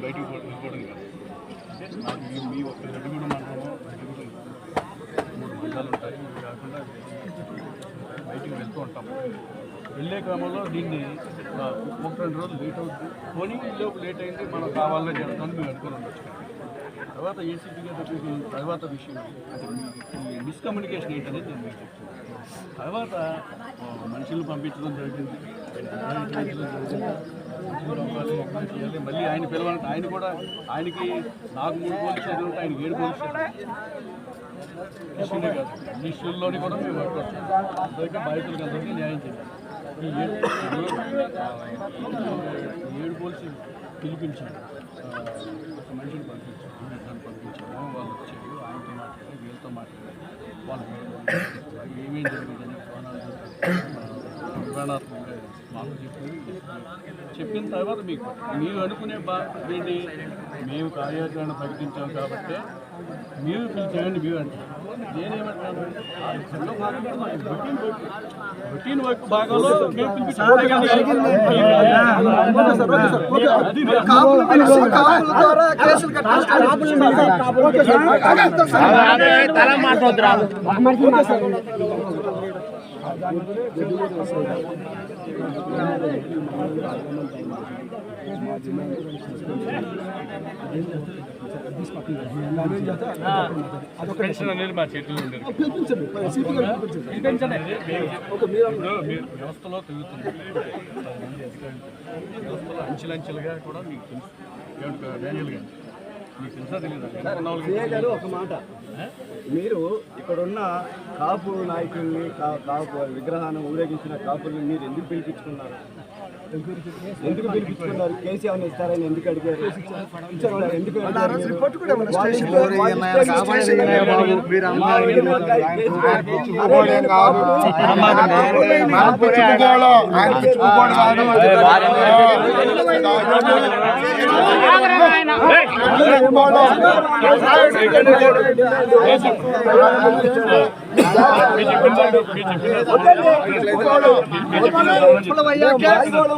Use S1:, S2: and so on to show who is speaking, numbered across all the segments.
S1: నేను బయటకు పో- వెళ్ళిపోవడం కాదు. అంటే నాకు ఈ- మీ ఒక్క రెడ్డిగూడ మండలంలో రెడ్డిగూడ మూడు మండలాలు ఉంటాయి. ఇవి కాకుండా బయటికి వెళ్తూ ఉంటాం. వెళ్ళే క్రమంలో దీన్ని ఒక రెండు రోజులు లేట్ అవుతుంది పోనీ లోపు లేట్ అయింది మనం కావాలని చెప్తాను మేము అనుకుని ఉండొచ్చు. తర్వాత ఏసీపీ గారు తర్వాత విషయం అంటే మిస్కమ్యూనికేషన్ ఏంటనేది నేను మీకు చెప్తున్నాను తర్వాత మనుషులు పంపించడం జరిగింది పంపించడం జరిగింది. మళ్ళీ ఆయన పిలవాలంటే ఆయన కూడా ఆయనకి నాకు మూడు పోలీసు స్టేషన్లు ఉంటే ఏడు పోలీసు స్టేషన్లు ఇష్యూనే కాదు. ఇష్యూల్లోని కూడా మేము వర్క్ అవుతాం అందరికీ బాధితులకు అందరికీ న్యాయం చేయాలి ఈ ఏడు ఈ ఏడు పోలీసు పిలిపించాను ఒక మనిషిని పంపించాను ఇద్దరు పంపించాము వాళ్ళు వచ్చారు ఆయనతో మాట్లాడారు వీళ్ళతో మాట్లాడారు. వాళ్ళు ఏమేమి జరిగిందని వివరణాత్మకంగా మాకు చెప్పి చెప్పిన తర్వాత మీకు మీరు అనుకునే బా ఏంటి మేము కార్యాచరణ ప్రకటించాం కాబట్టి మీరు పిలిచేయండి మీరు అంటే నేనేమంటాను రొటీన్ వర్క్ భాగంలో మేము పెన్షన్ అనేది మా చేతుల్లో ఉండేది. వ్యవస్థలో తిరుగుతుంది వ్యవస్థలో అంచెలంచెలుగా కూడా మీకు తెలుసు. ఏమంటే డానియల్ గారు
S2: గారు ఒక మాట. మీరు ఇక్కడున్న కాపు నాయకుల్ని కా- కాపు విగ్రహాన్ని ఊరేగించిన కాపుల్ని మీరు ఎందుకు పిలిపించుకున్నారు? ఎందుకు పిలిపించుకున్నారు? కేసు ఏమైనా ఇస్తారని ఎందుకు అడిగారు? ఎందుకు అడిగారు?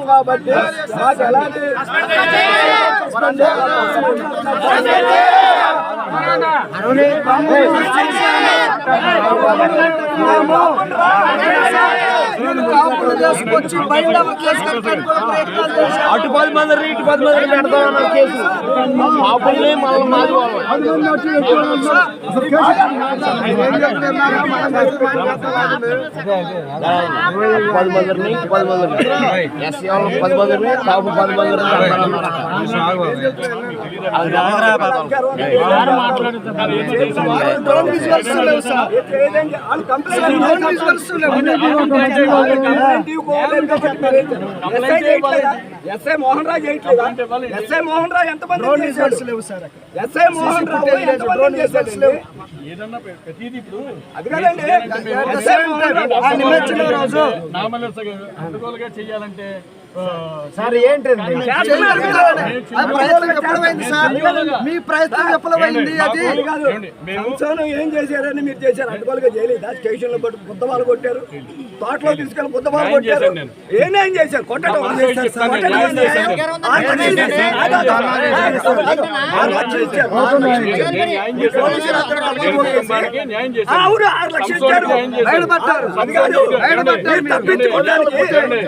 S2: కాబట్టి మాకు ఎలాంటి
S3: కాపులు తీసుకొచ్చి బయట కేసు కట్టడానికి కూడా ప్రయత్నాలు చేశారు
S4: అటు పది మంది ఇటు పది మంది పెడతామన్నారు కేసు ఆపుల్ని మళ్ళీ మాది పది మందిని ఇటు పది మందిని ఎస్సీ వాళ్ళు పది మందిని కాపు పది మందిని
S3: డ్రోన్ విజువల్స్ లేవు సార్ డ్రోన్ విజువల్స్ లేవు
S2: ఎస్ఐ మోహన్ రావు చేయట్లేదా? ఎస్ఐ మోహన్
S3: లేవు సార్ అక్కడ.
S2: ఎస్ఐ మోహన్ ఎంతమంది చేశాడు
S1: ఏదన్నా ప్ర- ప్రతిదీ ఇప్పుడు?
S2: అది కాదండి. ఎస్ఐ మోహన్
S3: రోజు.
S1: చేయాలంటే
S4: సార్ ఏంటండి
S3: మీ ప్రయత్నం విఫలమైంది అది
S2: సంవత్సరం ఏం చేశారని మీరు చేశారు అడ్డుకోలుగా చేయలేదా స్టేషన్లో పట్టు బుద్ధమాలు కొట్టారు తోటలో తీసుకెళ్ళి బుద్ధమాలు
S1: న్యాయం
S2: కొట్టారు
S1: చేశాను నేను.
S2: ఏ న్యాయం చేశారు కొట్టడం. అవును ఆరు లక్షలు ఇచ్చారు మీరు తప్పించుకోవడానికి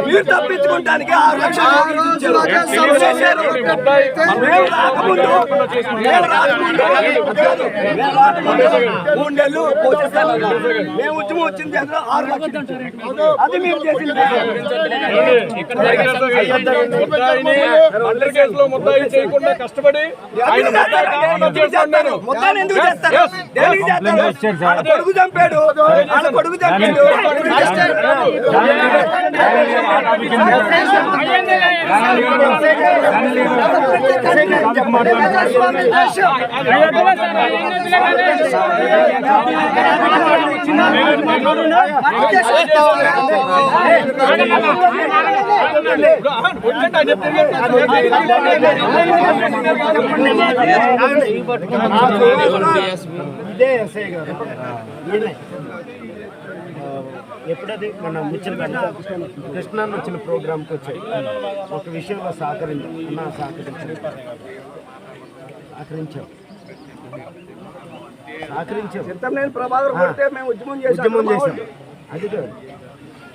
S2: మీరు తప్పించుకోవడానికి ఆరు లక్షలు ఇచ్చారు. మేము రాకముందు మేము రాకముందు మేము రాకముందు మూడు నెలలు పోషిస్తాను మేము ఉద్యమం వచ్చింది అందులో ఆరు లక్షలు అది మేము చేసింది
S1: చేయకుండా కష్టపడి
S2: మొత్తాన్ని ఎందుకు చేస్తారు దేనికి చేస్తారు ఆడ కొడుకు చంపాడు ఆడ కొడుకు చంపాడు
S4: ఇదే ఎస్ఐ గారు ఎప్పుడది మన ముచ్చిన కృష్ణ వచ్చిన ప్రోగ్రామ్కి వచ్చాయి. ఒక విషయంలో సహకరించాం అన్న సహకరించాం. సహకరించాం. సహకరించాం.
S2: ఉద్యమం చేసాం
S4: చేశాం. అది కాదు.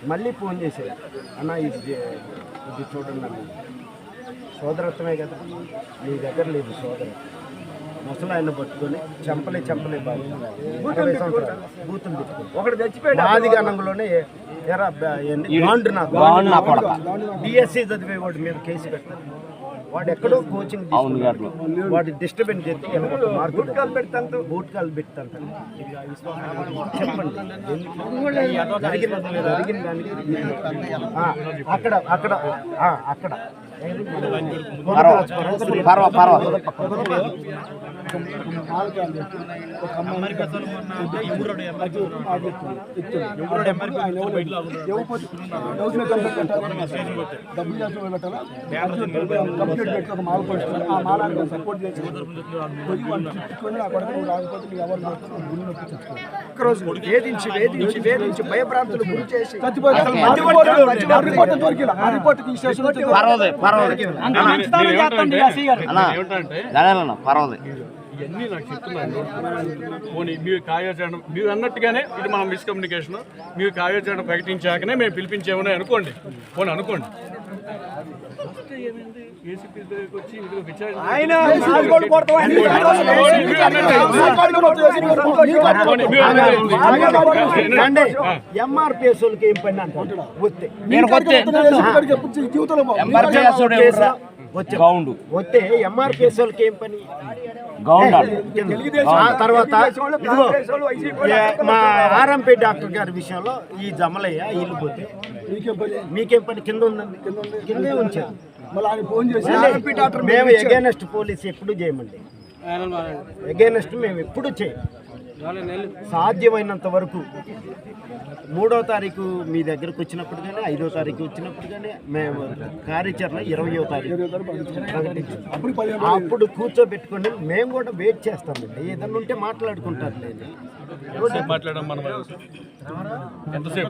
S4: మళ్ళీ ఫోన్ చేశారు. అన్న ఇది ఇది చూడండి సోదరత్వమే కదా. మీ దగ్గర లేదు సోదరం. ముసలు ఆయన పట్టుకొని చెంపలే చెంపలే బాబు. ఇరవై సంవత్సరాలు. బూతులు తిట్టుకుని
S2: ఒకటి తెచ్చిపోయాడు
S4: మాది గణంలోనే డిఎస్సి చదివేవాడు మీద కేసు పెట్టారు వాడు ఎక్కడో కోచింగ్. వాడు డిస్టర్బెన్స్ చేస్తే వెనక మార్పు
S2: పెడతాను
S4: బూట్ కాలు పెడతాంట చెప్పండి. అక్కడ అక్కడ ఆ, అక్కడ. పర్వ
S2: వేధించి వేధించి వేధించి భయభ్రాంతులు గురి చేసి
S3: రిపోర్ట్
S2: మధ్యవర్తులు
S1: ఏమంటే
S4: పర్వదే
S1: ఇవన్నీ నాకు చెప్తున్నాను. పోనీ మీరు కార్యాచరణ మీరు అన్నట్టుగానే ఇది మన మిస్కమ్యూనికేషన్ మీరు కార్యాచరణ ప్రకటించాకనే మేము పిలిపించామని అనుకోండి. పోనీ అనుకోండి.
S2: ఆయన
S4: ఎంఆర్పిఎస్ వాళ్ళకి ఏం పని అంటారు? వస్తే. ఎంఆర్పిఎస్ వాళ్ళకి ఏం పని? తర్వాత మా ఆర్ఎంపీ డాక్టర్ గారి విషయంలో ఈ జమలయ్య ఇల్లు పోతే.
S3: మీకేం పని?
S4: మీకేం పని? కింద ఉందండి. కిందే ఉంచారు.
S3: మళ్ళీ ఆయన ఫోన్ చేసి
S4: ఆర్ఎంపీ డాక్టర్ మేము ఎగేనెస్ట్ పోలీస్ ఎప్పుడు చేయమండి. ఎగేనెస్ట్ మేము ఎప్పుడు చేయం. సాధ్యమైనంత వరకు. మూడో తారీఖు మీ దగ్గరకు వచ్చినప్పుడు కానీ ఐదో తారీఖు వచ్చినప్పుడు కానీ మేము కార్యాచరణ ఇరవయో తారీఖు. ప్రకటించాం.
S3: అప్పుడు
S4: కూర్చోబెట్టుకొని మేము కూడా వెయిట్ చేస్తామండి. ఏదన్నా ఉంటే మాట్లాడుకుంటారు. లేదు
S1: మాట్లాడడం మనం ఎంతసేపు?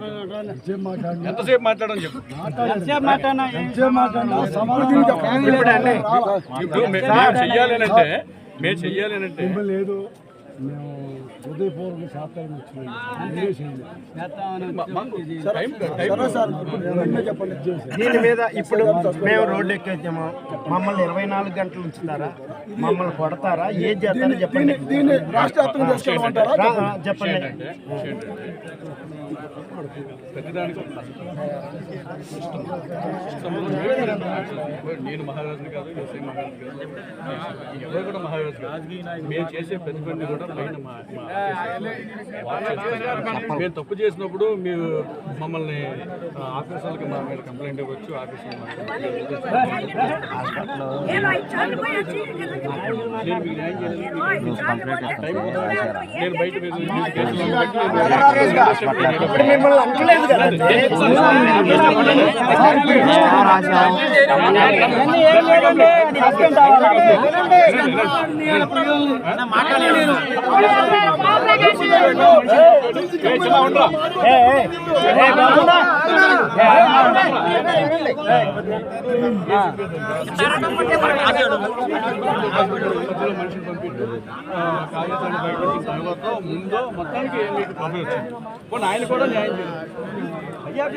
S1: ఎంతసేపు మాట్లాడడం చెప్పు.
S4: ఇప్పుడు అంటే
S1: ఇప్పుడు మే- మేము చెయ్యాలి అంటే మేము చెయ్యాలి అంటే
S3: లేదు. మేము హృదయపూర్వక చేసి
S4: దీని మీద ఇప్పుడు మేము రోడ్డు ఎక్కేద్దామా. మమ్మల్ని ఇరవై నాలుగు గంటలు ఉంచుతారా? మమ్మల్ని కొడతారా? ఏం చేస్తారో చెప్పండి. చెప్పండి.
S1: నేను మహారాజుని కాదు ఎస్ఐ మహారాజు కాదు. ఎవరు కూడా మహారాజు కాదు. మేము చేసే ప్రతి పని కూడా పైన మేము తప్పు చేసినప్పుడు మీరు మమ్మల్ని ఆఫీసర్లకి మా మీద కంప్లైంట్ ఇవ్వచ్చు ఆఫీసర్
S5: నేను
S1: మీకు న్యాయం బయట మీద మనిషిని పంపిండు ఆ, కార్యాచరణ తర్వాత ముందు మొత్తానికి మీకు ప్రాబ్లం వచ్చింది ఆయన కూడా న్యాయం చేయాలి మేము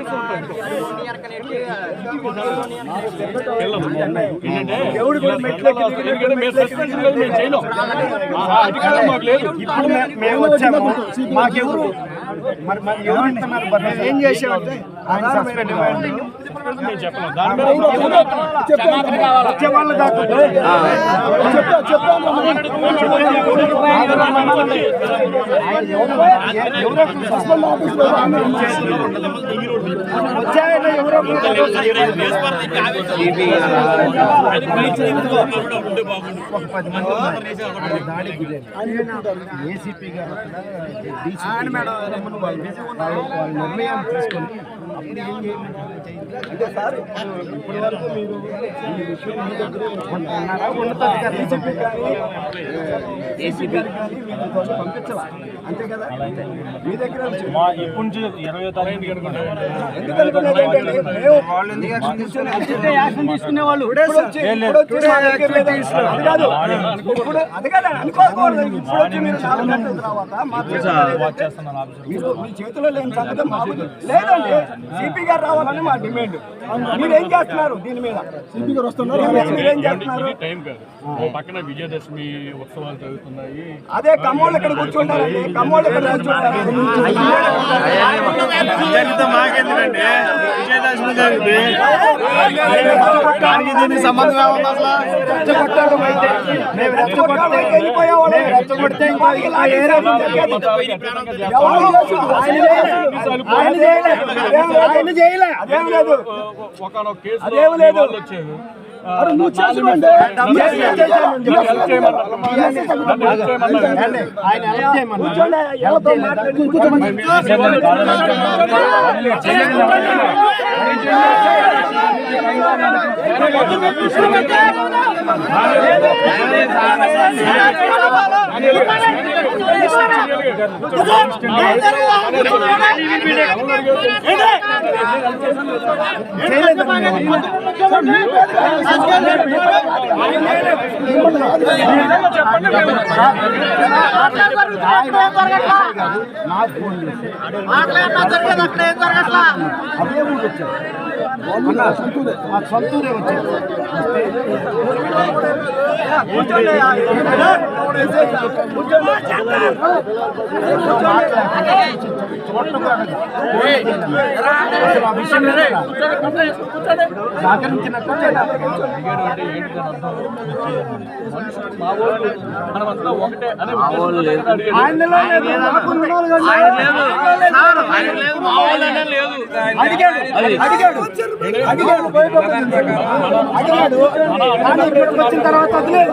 S1: లేదు, మేము అధికారం మాకు లేదు
S4: ఇప్పుడు మేము వచ్చాము మాకెవరు మరి మరి ఎవరు
S2: ఏం చేసామంటే
S4: ఆయన సస్పెండ్. ఏసీపీ గారు నిర్ణయం తీసుకొని?
S2: అంటే సార్ ఇప్పటి వరకు మీరు ఈ విషయం మీ కానీ కానీ పంపించాలా అంతే కదా మీ దగ్గర
S1: ఎప్పటి నుంచి ఇరవై తారీఖు
S3: తీసుకునే వాళ్ళు
S2: అది కాదు. అనుకోకూడదు ఇప్పుడు వచ్చి మీరు నాలుగు గంటల తర్వాత మా మీ చేతిలో లేని సంగతి మాకు లేదండి సిపి గారు రావాలని మా డిమాండ్. మీరేం చేస్తున్నారు దీని మీద? సిపి గారు వస్తున్నారు. మీరేం చేస్తున్నారు?
S1: ఇది టైం కాదు. ఓ పక్కన విజయదశమి ఉత్సవాలు జరుగుతున్నాయి.
S2: అదే కమ్మోళ్ళు ఇక్కడ కూర్చుంటారండి. కమ్మోళ్ళు ఇక్కడ కూర్చుంటారు. వెళ్ళిపోయేవాళ్ళు.
S1: ఒకనొక కేసు
S2: అదేం లేదు. నువ్వు.
S4: ఆయన ఎలా చేయమన్నారు
S2: కూర్చోండి ఎవరితో మాట్లాడి కూర్చోమని
S4: నాకు ఫోన్ చేసి అదే ఊరు వచ్చారు అన్న, సొంతూరే మా సొంతూరే వచ్చారు అసలు
S1: అడిగాడు మనమంతా ఒకటే అనే
S2: లేదు అడిగాడు అడిగాడు అడిగాడు కానీ ఇక్కడికి వచ్చిన తర్వాత
S1: అది లేదు